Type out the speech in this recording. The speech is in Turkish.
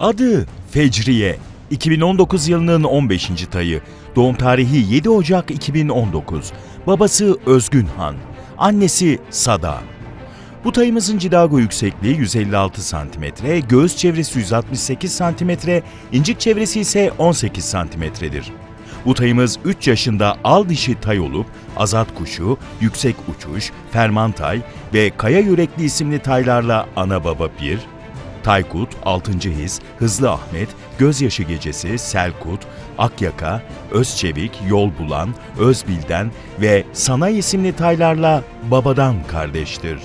Adı Fecriye. 2019 yılının 15. tayı. Doğum tarihi 7 Ocak 2019. Babası Özgün Han. Annesi Sada. Bu tayımızın cidago yüksekliği 156 cm, göğüs çevresi 168 cm, incik çevresi ise 18 cm'dir. Bu tayımız 3 yaşında al dişi tay olup azat kuşu, yüksek uçuş, fermantay ve kaya yürekli isimli taylarla ana baba bir, Taykut, Altıncı His, Hızlı Ahmet, Gözyaşı Gecesi, Selkut, Akyaka, Özçevik, Yol Bulan, Özbilden ve Sanay isimli taylarla babadan kardeştir.